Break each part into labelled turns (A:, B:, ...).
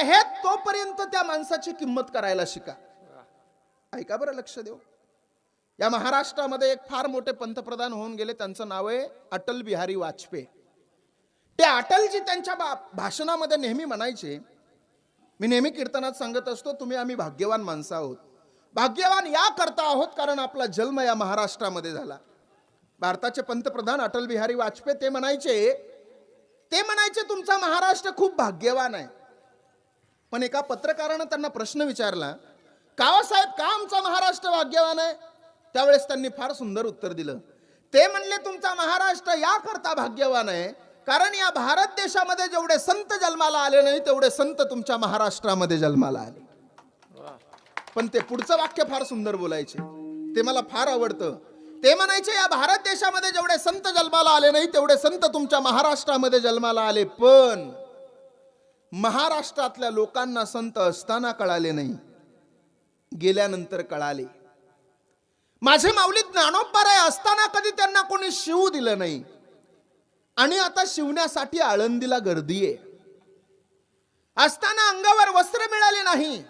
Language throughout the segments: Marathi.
A: आहेत तोपर्यंत त्या माणसाची किंमत करायला शिका. ऐका बरं लक्ष देऊ. या महाराष्ट्रामध्ये एक फार मोठे पंतप्रधान होऊन गेले. त्यांचं नाव आहे अटल बिहारी वाजपेयी. ते अटलजी त्यांच्या बा भाषणामध्ये नेहमी म्हणायचे मी नेहमी कीर्तनात सांगत असतो तुम्ही आम्ही भाग्यवान माणसं आहोत. भाग्यवान या करता आहोत कारण आपला जन्म या महाराष्ट्रामध्ये झाला. भारताचे पंतप्रधान अटल बिहारी वाजपेयी ते म्हणायचे ते म्हणायचे तुमचा महाराष्ट्र खूप भाग्यवान आहे. पण एका पत्रकारानं त्यांना प्रश्न विचारला कावासाहेब का आमचा महाराष्ट्र भाग्यवान आहे? त्यावेळेस त्यांनी फार सुंदर उत्तर दिलं. ते म्हणले तुमचा महाराष्ट्र याकरता भाग्यवान आहे. कारण या भारत देशामध्ये जेवढे संत जन्माला आले नाही तेवढे संत तुमच्या महाराष्ट्रामध्ये जन्माला आले. पण ते पुढचं वाक्य फार सुंदर बोलायचे. ते मला फार आवडतं. ते म्हणायचे या भारत देशामध्ये जेवढे संत जन्माला आले नाही तेवढे संत तुमच्या महाराष्ट्रामध्ये जन्माला आले पण महाराष्ट्रातल्या लोकांना संत असताना कळाले नाही गेल्यानंतर कळाले. माझे माऊली ज्ञानोबराय असताना कधी त्यांना कोणी शिवू दिलं नाही. आणि आता शिवण्यासाठी आळंदीला गर्दी आहे. असताना अंगावर वस्त्र मिळाले नाही.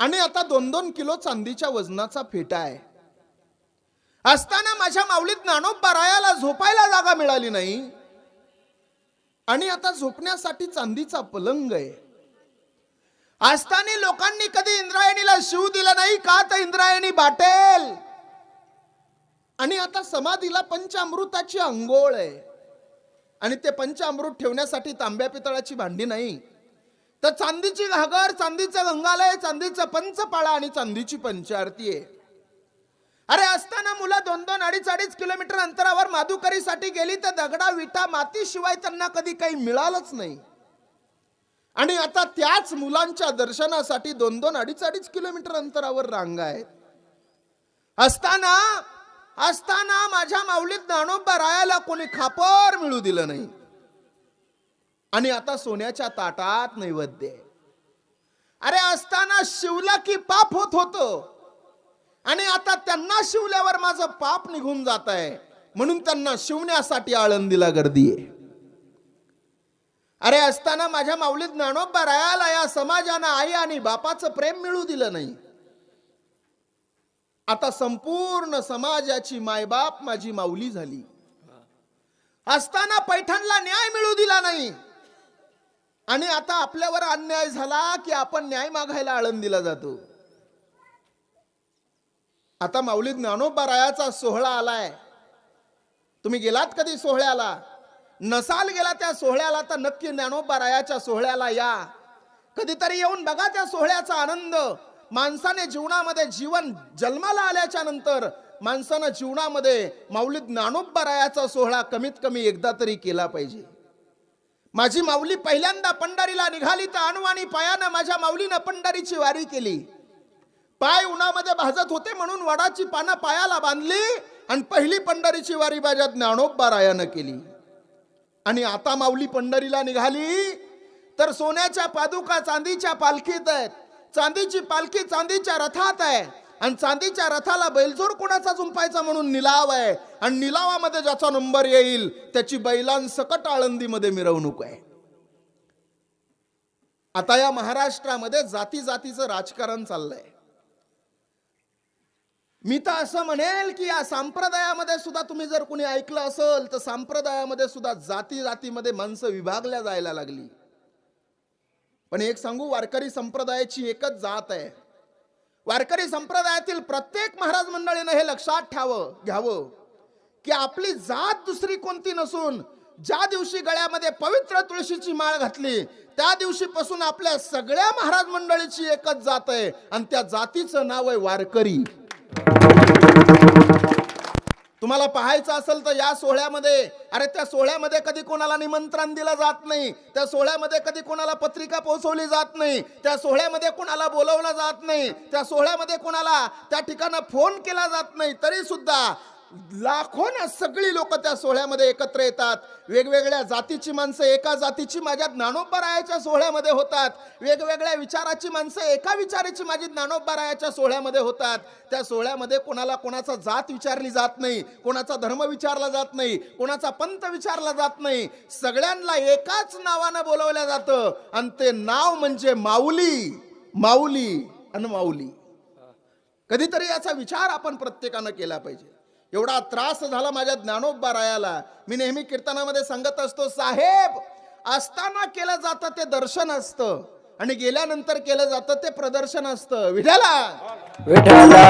A: आणि आता दोन दोन किलो चांदीच्या वजनाचा फेटा आहे. असताना माझ्या माऊलीत ज्ञानोबरायाला झोपायला जागा मिळाली नाही. आणि आता झोपण्यासाठी चांदीचा पलंग आहे. आस्थानी लोकांनी कधी इंद्रायणीला शिव दिला नाही का तर इंद्रायणी बाटेल? आणि आता समाधीला पंचामृताची अंघोळ आहे. आणि ते पंचामृत ठेवण्यासाठी तांब्या पितळाची भांडी नाही. तर चांदीची घागर चांदीचं गंगालय चांदीचं पंचपाळा आणि चांदीची पंचारती आहे. अरे असताना मुलं दोन दोन अडीच अडीच किलोमीटर अंतरावर माधुकरीसाठी गेली तर दगडा विटा मातीशिवाय त्यांना कधी काही मिळालंच नाही. आणि आता त्याच मुलांच्या दर्शनासाठी दोन दोन अडीच अडीच किलोमीटर अंतरावर रांगा आहेत. असताना असताना माझ्या माऊलीत ज्ञानोबा रायाला कोणी खापर मिळू दिलं नाही. आणि आता सोन्याच्या ताटात नैवेद्य आहे. अरे असताना शिवला की पाप होत होतं. आणि आता त्यांना शिवल्यावर माझं पाप निघून जात आहे म्हणून त्यांना शिवण्यासाठी आळंदीला गर्दी आहे. अरे असताना माझ्या माऊलीत ज्ञानोबा रायाला या समाजानं आई आणि बापाचं प्रेम मिळू दिलं नाही. आता संपूर्ण समाजाची मायबाप माझी माऊली झाली. असताना पैठणला न्याय मिळू दिला नाही. आणि आता आपल्यावर अन्याय झाला की आपण न्याय मागायला आळंदीला जातो. आता माऊली ज्ञानोबा रायाचा सोहळा आलाय. तुम्ही गेलात कधी सोहळ्याला? नसाल गेला त्या सोहळ्याला तर नक्की ज्ञानोबा रायाच्या सोहळ्याला या. कधीतरी येऊन बघा त्या सोहळ्याचा आनंद. माणसाने जीवनामध्ये जीवन जन्माला आल्याच्यानंतर माणसानं जीवनामध्ये माऊली ज्ञानोबा रायाचा सोहळा कमीत कमी एकदा तरी केला पाहिजे. माझी माऊली पहिल्यांदा पंढरीला निघाली तर अणवाणी पायानं माझ्या माऊलीनं पंढरीची वारी केली. पाय उन्हामध्ये भाजत होते म्हणून वडाची पानं पायाला बांधली आणि पहिली पंढरीची वारी माझ्या ज्ञानोबा रायानं केली. आणि आता माऊली पंढरीला निघाली. तर सोन्याच्या पादुका चांदीच्या पालखीत आहेत. चांदीची पालखी चांदीच्या रथात आहे. आणि चांदीच्या रथाला बैलजोर कोणाचा झुंपायचा म्हणून निलाव आहे. आणि निलावामध्ये ज्याचा नंबर येईल त्याची बैलांसकट आळंदीमध्ये मिरवणूक आहे. आता या महाराष्ट्रामध्ये जाती जातीचं राजकारण चाललंय. मी तर असं म्हणेल की या संप्रदायामध्ये सुद्धा तुम्ही जर कुणी ऐकलं असेल तर संप्रदायामध्ये सुद्धा जाती जातीमध्ये माणसं विभागल्या जायला लागली. पण एक सांगू वारकरी संप्रदायाची एकच जात आहे. वारकरी संप्रदायातील प्रत्येक महाराज मंडळीनं हे लक्षात ठेवावं घ्यावं की आपली जात दुसरी कोणती नसून ज्या दिवशी गळ्यामध्ये पवित्र तुळशीची माळ घातली त्या दिवशीपासून आपल्या सगळ्या महाराज मंडळीची एकच जात आहे. आणि त्या जातीचं नाव आहे वारकरी. तुम्हाला पाहायचं असेल तर या सोहळ्यामध्ये अरे त्या सोहळ्यामध्ये कधी कोणाला निमंत्रण दिलं जात नाही त्या सोहळ्यामध्ये कधी कोणाला पत्रिका पोहोचवली जात नाही त्या सोहळ्यामध्ये कोणाला बोलवलं जात नाही त्या सोहळ्यामध्ये कोणाला त्या ठिकाणं फोन केला जात नाही तरी सुद्धा लाखोना सगळी लोक त्या सोहळ्यामध्ये एकत्र येतात. वेगवेगळ्या जातीची माणसं एका जातीची माझ्या ज्ञानोपरायाच्या सोहळ्यामध्ये होतात. वेगवेगळ्या विचाराची माणसं एका विचाराची माझी ज्ञानोपरायाच्या सोहळ्यामध्ये होतात. त्या सोहळ्यामध्ये कोणाला कोणाचा जात विचारली जात नाही कोणाचा धर्म विचारला जात नाही कोणाचा पंथ विचारला जात नाही. सगळ्यांना एकाच नावानं बोलवलं जातं. आणि ते नाव म्हणजे माऊली. माऊली आणि माऊली. कधीतरी याचा विचार आपण प्रत्येकानं केला पाहिजे. एवढा त्रास झाला माझ्या ज्ञानोबा रायाला मी नेहमी कीर्तनामध्ये सांगत असतो साहेब असताना केलं जातं ते दर्शन असतं आणि गेल्यानंतर केलं जातं ते प्रदर्शन असतं. विठाला
B: विठ्याला